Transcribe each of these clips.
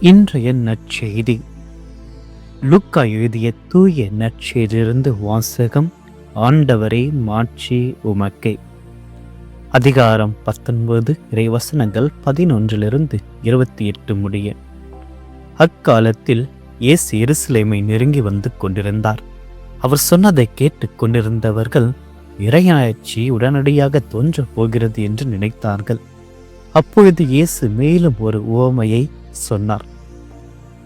இன்றைய நற்செய்தி லுக்கா எழுதிய தூய நற்செய்தியிலிருந்து வாசகம் ஆண்டவரே மாட்சி உமக்கே. அதிகாரம் பத்தொன்பது இறைவசனங்கள் பதினொன்றிலிருந்து இருபத்தி எட்டு முடிய. அக்காலத்தில் இயேசு எருசலேமை நெருங்கி வந்து கொண்டிருந்தார். அவர் சொன்னதை கேட்டுக் கொண்டிருந்தவர்கள் இறையாட்சி உடனடியாக தோன்றப் போகிறது என்று நினைத்தார்கள். அப்பொழுது இயேசு மேலும் ஒரு உவமையை சொன்னார்.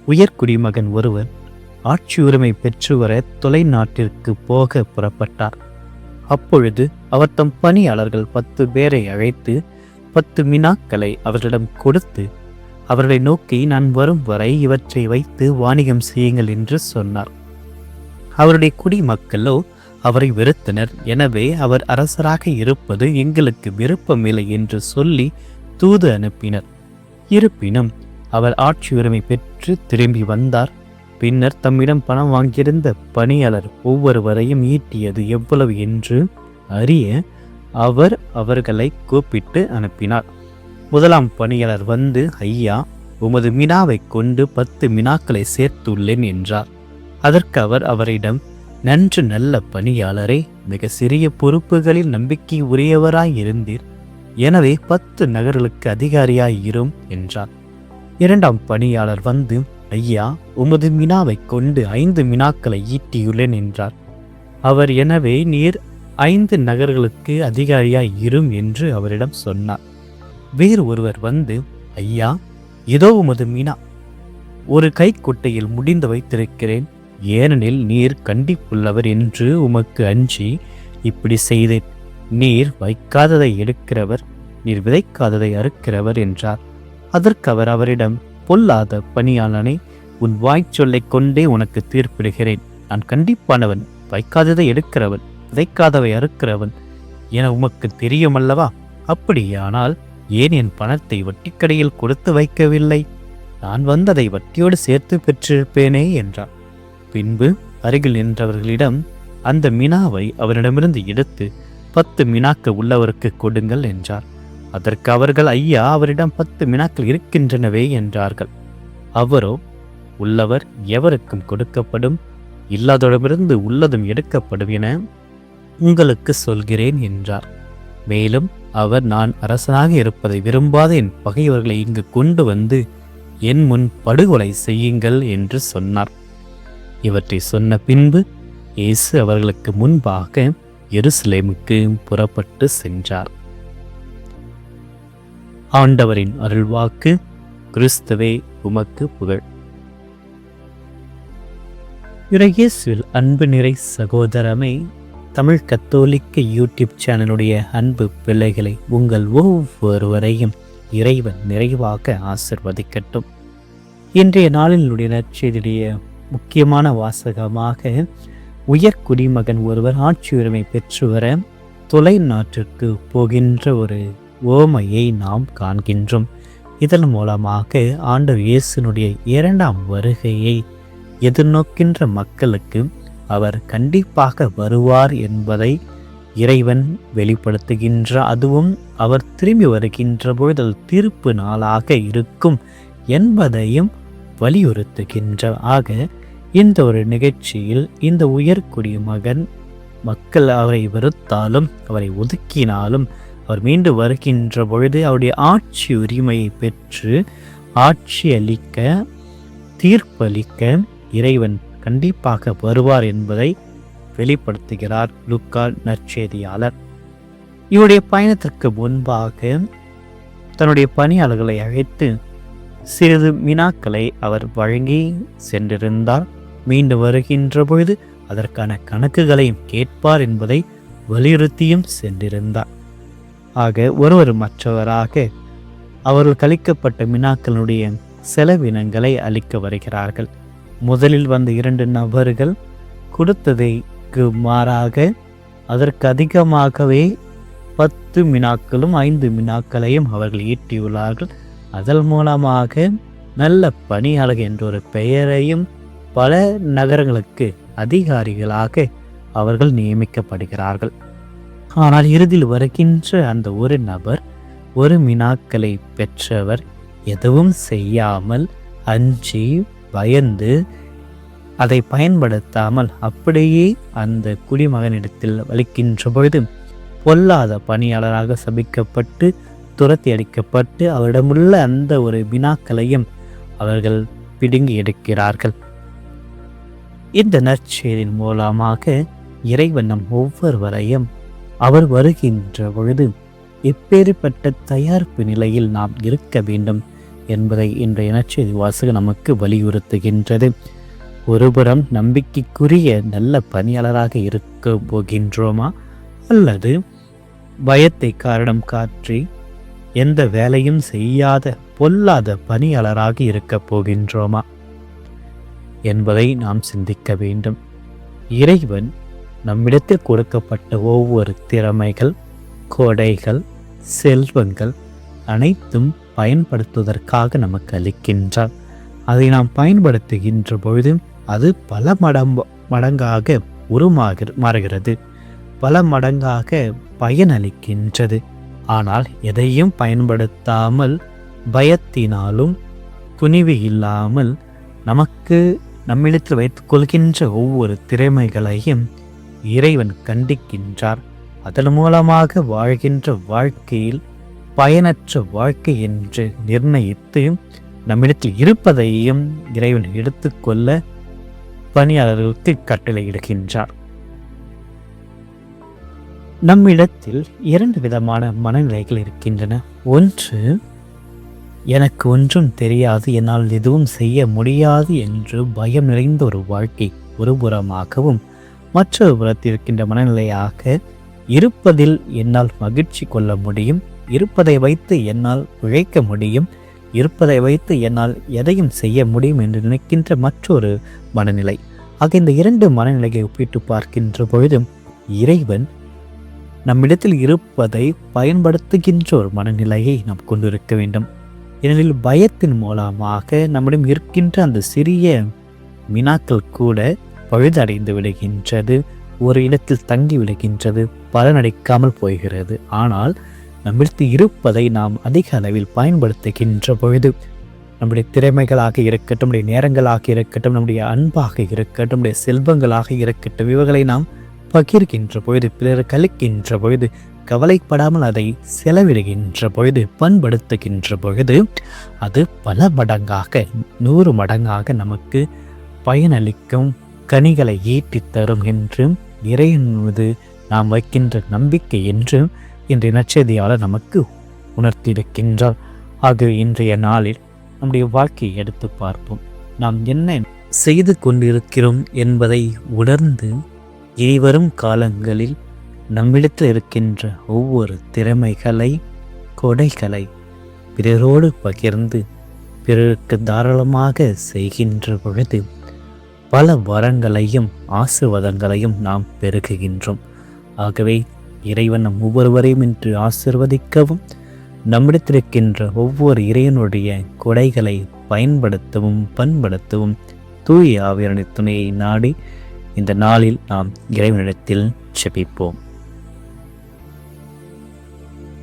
உயர்குடிமகன் ஒருவர் ஆட்சி உரிமை பெற்று வர தொலைநாட்டிற்கு போக புறப்பட்டார். அப்பொழுது அவர் தம் பணியாளர்கள் பத்து பேரை அழைத்து பத்து மினாக்களை அவர்களிடம் கொடுத்து அவர்களை நோக்கி நான் வரும் வரை இவற்றை வைத்து வாணிகம் செய்யுங்கள் என்று சொன்னார். அவருடைய குடிமக்களோ அவரை வெறுத்தனர். எனவே அவர் அரசராக இருப்பது எங்களுக்கு விருப்பமில்லை என்று சொல்லி தூது அனுப்பினர். இருப்பினும் அவர் ஆட்சி உரிமை பெற்று திரும்பி வந்தார். பின்னர் தம்மிடம் பணம் வாங்கியிருந்த பணியாளர் ஒவ்வொருவரையும் ஈட்டியது எவ்வளவு என்று அறிய அவர் அவர்களை கூப்பிட்டு அனுப்பினார். முதலாம் பணியாளர் வந்து ஐயா உமது மினாவை கொண்டு பத்து மினாக்களை சேர்த்துள்ளேன் என்றார். அதற்கு அவர் அவரிடம் நன்று நல்ல பணியாளரே மிக சிறிய பொறுப்புகளில் நம்பிக்கை உரியவராய் இருந்தீர். எனவே பத்து நகர்களுக்கு அதிகாரியாய் இரும் என்றார். இரண்டாம் பணியாளர் வந்து ஐயா உமது மினாவை கொண்டு ஐந்து மினாக்களை ஈட்டியுள்ளேன் என்றார். அவர் எனவே நீர் ஐந்து நகர்களுக்கு அதிகாரியாய் இரும் என்று அவரிடம் சொன்னார். வேறு ஒருவர் வந்து ஐயா இதோ உமது மினா ஒரு கைக்குட்டையில் முடிந்து வைத்திருக்கிறேன். ஏனெனில் நீர் கண்டிப்புள்ளவர் என்று உமக்கு அஞ்சி இப்படி செய்தேன். நீர் வைக்காததை எடுக்கிறவர் நீர் விதைக்காததை அறுக்கிறவர் என்றார். அதற்கு அவர் அவரிடம் பொல்லாத பணியாளனை உன் வாய்ச்சொல்லைக் கொண்டே உனக்கு தீர்ப்பிடுகிறேன். நான் கண்டிப்பானவன் வைக்காததை எடுக்கிறவன் விதைக்காதவை அறுக்கிறவன் என உமக்கு தெரியுமல்லவா? அப்படியானால் ஏன் என் பணத்தை வட்டிக்கடையில் கொடுத்து வைக்கவில்லை? நான் வந்ததை வட்டியோடு சேர்த்து பெற்றிருப்பேனே என்றார் பின்பு அருகில் நின்றவர்களிடம் அந்த மினாவை அவரிடமிருந்து எடுத்து பத்து மினாக்கு உள்ளவருக்கு கொடுங்கள் என்றார். அதற்கு அவர்கள் ஐயா அவரிடம் பத்து மினாக்கள் இருக்கின்றனவே என்றார்கள். அவரோ உள்ளவர் எவருக்கும் கொடுக்கப்படும் இல்லாதோடமிருந்து உள்ளதும் எடுக்கப்படும் என உங்களுக்கு சொல்கிறேன் என்றார். மேலும் அவர் நான் அரசனாக இருப்பதை விரும்பாத என் பகைவர்களை இங்கு கொண்டு வந்து என் முன் படுகொலை செய்யுங்கள் என்று சொன்னார். இவற்றை சொன்ன பின்பு இயேசு அவர்களுக்கு முன்பாக எருசலேமுக்கு புறப்பட்டு சென்றார். ஆண்டவரின் அருள்வாக்கு கிறிஸ்துவே உமக்கு புகழ். இறையேசுவில் அன்பு நிறை சகோதரமே தமிழ் கத்தோலிக்க யூடியூப் சேனலுடைய அன்பு பிள்ளைகளை உங்கள் ஒவ்வொருவரையும் இறைவன் நிறைவாக ஆசிர்வதிக்கட்டும். இன்றைய நாளினுடைய நற்செய்தியுடைய முக்கியமான வாசகமாக உயர் குடிமகன் ஒருவர் ஆட்சி உரிமை பெற்று வர தொலைநாட்டிற்கு போகின்ற ஒரு ஓமையை நாம் காண்கின்றோம். இதன் மூலமாக ஆண்டவர் இயேசுனுடைய இரண்டாம் வருகையை எதிர்நோக்கின்ற மக்களுக்கு அவர் கண்டிப்பாக வருவார் என்பதை இறைவன் வெளிப்படுத்துகின்ற அதுவும் அவர் திரும்பி வருகின்ற பொழுது அது தீர்ப்பு நாளாக இருக்கும் என்பதையும் வலியுறுத்துகின்ற. ஆக இந்த ஒரு நிகழ்ச்சியில் இந்த உயர்குடி மகன் மக்கள் அவரை வெறுத்தாலும் அவரை ஒதுக்கினாலும் அவர் மீண்டு வருகின்ற பொழுது அவருடைய ஆட்சி உரிமையை பெற்று ஆட்சி அளிக்க தீர்ப்பளிக்க இறைவன் கண்டிப்பாக வருவார் என்பதை வெளிப்படுத்துகிறார் லுக்கா நற்செய்தியாளர். இவருடைய பயணத்திற்கு முன்பாக தன்னுடைய பணியாளர்களை அழைத்து சிறிது மினாக்களை அவர் வழங்கி சென்றிருந்தார். மீண்டு வருகின்ற பொழுது அதற்கான கணக்குகளையும் கேட்பார் என்பதை வலியுறுத்தியும் சென்றிருந்தார். ஆக ஒருவர் மற்றவராக அவர்கள் கழிக்கப்பட்ட மினாக்களுடைய செலவினங்களை அளிக்க வருகிறார்கள். முதலில் வந்த இரண்டு நபர்கள் கொடுத்ததைக்கு மாறாக அதற்கு அதிகமாகவே பத்து மினாக்களும் ஐந்து மினாக்களையும் அவர்கள் ஈட்டியுள்ளார்கள். அதன் மூலமாக நல்ல பணியாளர் என்ற ஒரு பெயரையும் பல நகரங்களுக்கு அதிகாரிகளாக அவர்கள் நியமிக்கப்படுகிறார்கள். ஆனால் இறுதியில் வருகின்ற அந்த ஒரு நபர் ஒரு மினாக்களை பெற்றவர் எதுவும் செய்யாமல் அஞ்சி பயந்து அதை பயன்படுத்தாமல் அப்படியே அந்த குடிமகனிடத்தில் வலிக்கின்ற பொழுது பொல்லாத பணியாளராக சபிக்கப்பட்டு துரத்தி அடிக்கப்பட்டு அவரிடமுள்ள அந்த ஒரு வினாக்களையும் அவர்கள் பிடுங்கி எடுக்கிறார்கள். இந்த நற்செயலின் மூலமாக இறைவன் நம் ஒவ்வொருவரையும் அவர் வருகின்ற பொழுது எப்பேறுபட்ட தயாரிப்பு நிலையில் நாம் இருக்க வேண்டும் என்பதை இன்றைய நற்செய்தி வாசகம் நமக்கு வலியுறுத்துகின்றது. ஒருபுறம் நம்பிக்கைக்குரிய நல்ல பணியாளராக இருக்க போகின்றோமா? அல்லது பயத்தை காரணம் காற்றி எந்த வேலையும் செய்யாத பொல்லாத பணியாளராக இருக்கப் போகின்றோமா? என்பதை நாம் சிந்திக்க வேண்டும். இறைவன் நம்மிடத்தில் கொடுக்கப்பட்ட ஒவ்வொரு திறமைகள் கொடைகள் செல்வங்கள் அனைத்தும் பயன்படுத்துவதற்காக நமக்கு அளிக்கின்றார். அதை நாம் பயன்படுத்துகின்ற பொழுது அது பல மடம் மடங்காக உருமாக மாறுகிறது. பல மடங்காக பயனளிக்கின்றது. ஆனால் எதையும் பயன்படுத்தாமல் பயத்தினாலும் துணிவு இல்லாமல் நமக்கு நம்மிடத்தில் வைத்துக் கொள்கின்ற ஒவ்வொரு திறமைகளையும் இறைவன் கண்டிக்கின்றார். அதன் மூலமாக வாழ்கின்ற வாழ்க்கையில் பயனற்ற வாழ்க்கை என்று நிர்ணயித்து நம்மிடத்தில் இருப்பதையும் இறைவன் எடுத்துக்கொள்ள பணியாளர்களுக்கு கட்டளையிடுகின்றார். நம்மிடத்தில் இரண்டு விதமான மனநிலைகள் இருக்கின்றன. ஒன்று எனக்கு ஒன்றும் தெரியாது என்னால் எதுவும் செய்ய முடியாது என்று பயம் நிறைந்த ஒரு வாழ்க்கை ஒருபுறமாகவும் மற்றொரு புறத்தில் இருக்கின்ற மனநிலையாக இருப்பதில் என்னால் மகிழ்ச்சி கொள்ள முடியும் இருப்பதை வைத்து என்னால் உழைக்க முடியும் இருப்பதை வைத்து என்னால் எதையும் செய்ய முடியும் என்று நினைக்கின்ற மற்றொரு மனநிலை. ஆக இந்த இரண்டு மனநிலையை ஒப்பிட்டு பார்க்கின்ற பொழுதும் இறைவன் நம்மிடத்தில் இருப்பதை பயன்படுத்துகின்ற ஒரு மனநிலையை நாம் கொண்டிருக்க வேண்டும். ஏனெனில் பயத்தின் மூலமாக நம்மிடம் இருக்கின்ற அந்த சிறிய வினாக்கள் கூட பழுதடைந்து விடுகின்றது ஒரு இடத்தில் தங்கி விடுகின்றது பலனடைக்காமல் போகிறது. ஆனால் நம்மிடத்து இருப்பதை நாம் அதிக அளவில் பயன்படுத்துகின்ற பொழுது நம்முடைய திறமைகளாக இருக்கட்டும் நம்முடைய நேரங்களாக இருக்கட்டும் நம்முடைய அன்பாக இருக்கட்டும் நம்முடைய செல்வங்களாக இருக்கட்டும் இவர்களை நாம் பகிர்கின்ற பொழுது பிறர் கழிக்கின்ற பொழுது கவலைப்படாமல் அதை செலவிடுகின்ற பொழுது பண்படுத்துகின்ற பொழுது அது பல மடங்காக நூறு மடங்காக நமக்கு பயனளிக்கும் கனிகளை ஈட்டி தரும் என்றும் இறைவன் நாம் வைக்கின்ற நம்பிக்கை என்றும் இன்றைய நச்செய்தியாளர் நமக்கு உணர்த்தியிருக்கின்றார். ஆகவே இன்றைய நாளில் நம்முடைய வாழ்க்கையை எடுத்து பார்ப்போம். நாம் என்ன செய்து கொண்டிருக்கிறோம் என்பதை உணர்ந்து இனிவரும் காலங்களில் நம்மிடத்தில் இருக்கின்ற ஒவ்வொரு திறமைகளை கொடைகளை பிறரோடு பகிர்ந்து பிறருக்கு தாராளமாக செய்கின்ற பொழுது பல வரங்களையும் ஆசிர்வாதங்களையும் நாம் பெருகுகின்றோம். ஆகவே இறைவன் நம் ஒவ்வொருவரையும் இன்று ஆசிர்வதிக்கவும் நம்மிடத்திருக்கின்ற ஒவ்வொரு இறைவனுடைய கொடைகளை பயன்படுத்தவும் பண்படுத்தவும் தூய ஆவியரணி துணையை நாடி இந்த நாளில் நாம் இறைவனிடத்தில் செபிப்போம்.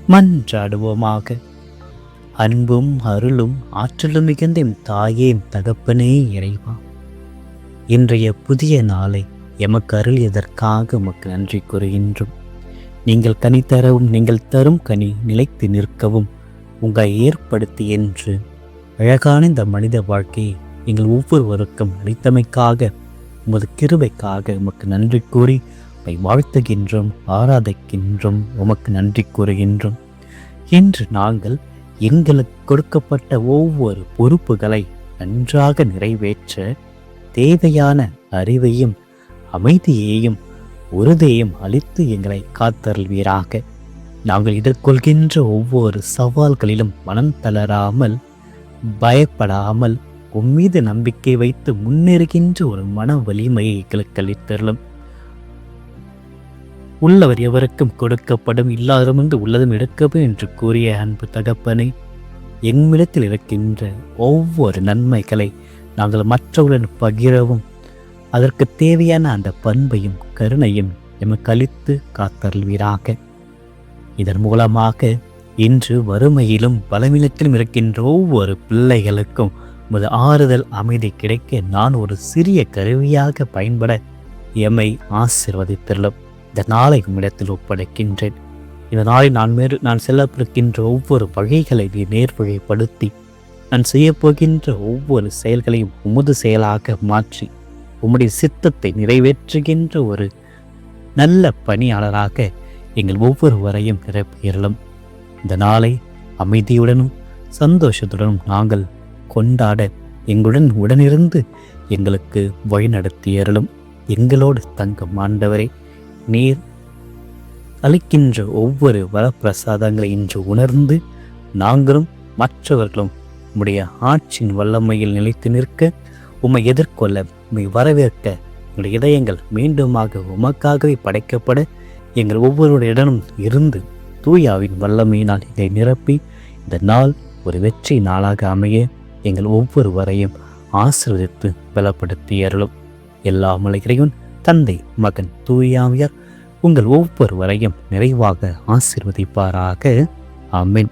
மன்றாடுவோமாக. அன்பும் அருளும் ஆற்றலும் மிகுந்த தாயே தகப்பனே இறைவா. இன்றைய புதிய நாளை எமக்கு அருளியதற்காக உமக்கு நன்றி கூறுகின்றோம். நீங்கள் கனி தரவும் நீங்கள் தரும் கனி நிலைத்து நிற்கவும் உங்களை ஏற்படுத்தி என்று அழகான இந்த மனித வாழ்க்கையை எங்கள் ஒவ்வொருவருக்கும் அளித்தமைக்காக உமது கிருபைக்காக உமக்கு நன்றி கூறி உம்மை வாழ்த்துகின்றோம் ஆராதிக்கின்றோம் உமக்கு நன்றி கூறுகின்றோம். இன்று நாங்கள் எங்களுக்கு கொடுக்கப்பட்ட ஒவ்வொரு பொறுப்புகளை நன்றாக நிறைவேற்ற தேவையான அறிவையும் அமைதியையும் உறுதியையும் அளித்து எங்களை காத்தருள்வீராக. நாங்கள் எதிர்கொள்கின்ற ஒவ்வொரு சவால்களிலும் மனம் தளராமல் பயப்படாமல் உம்மீது நம்பிக்கை வைத்து முன்னேறுகின்ற ஒரு மன வலிமையை எங்களுக்கு அளித்தருளும் உள்ளவர் எவருக்கும் கொடுக்கப்படும் இல்லாதமிருந்து உள்ளதும் எடுக்கவே என்று கூறிய அன்பு தகப்பனை எம்மிடத்தில் இருக்கின்ற ஒவ்வொரு நன்மைகளை நாங்கள் மற்றவர்களுடன் பகிரவும் அதற்கு தேவையான அந்த பண்பையும் கருணையும் எமக்கு அளித்து காத்தருள்வீராக. இதன் மூலமாக இன்று வறுமையிலும் பலவீனத்திலும் இருக்கின்ற ஒவ்வொரு பிள்ளைகளுக்கும் உமது ஆறுதல் அமைதி கிடைக்க நான் ஒரு சிறிய கருவியாக பயன்பட எம்மை ஆசிர்வதித்தருளும். இந்த நாளை உம்மிடத்தில் ஒப்படைக்கின்றேன். இந்த நாளை நான் மேறு நான் செல்லப்பிருக்கின்ற ஒவ்வொரு வகைகளை நீ நேர்வழிப்படுத்தி நான் செய்யப்போகின்ற ஒவ்வொரு செயல்களையும் உமது செயலாக மாற்றி உம்முடைய சித்தத்தை நிறைவேற்றுகின்ற ஒரு நல்ல பணியாளராக எங்கள் ஒவ்வொருவரையும் நிரப்பியறலும் இந்த நாளை அமைதியுடனும் சந்தோஷத்துடனும் நாங்கள் கொண்டாட எங்களுடன் உடனிருந்து எங்களுக்கு வழிநடத்தியறலும் எங்களோடு தங்கும் ஆண்டவரே நீர் அளிக்கின்ற ஒவ்வொரு வரப்பிரசாதங்களை இன்று உணர்ந்து நாங்களும் மற்றவர்களும் உம்முடைய ஆட்சியின் வல்லமையில் நிலைத்து நிற்க உம்மை எதிர்கொள்ள உம்மை வரவேற்க. எங்களுடைய இதயங்கள் மீண்டுமாக உமக்காகவே படைக்கப்பட எங்கள் ஒவ்வொருவரிடமும் இருந்து தூயாவின் வல்லமையினால் இதை நிரப்பி இந்த நாள் ஒரு வெற்றி நாளாக அமைய எங்கள் ஒவ்வொருவரையும் ஆசிர்வதித்து பலப்படுத்தி அருளும். எல்லா மலைகளையும் தந்தை மகன் தூயாவியார் உங்கள் ஒவ்வொருவரையும் நிறைவாக ஆசிர்வதிப்பாராக. அமீன்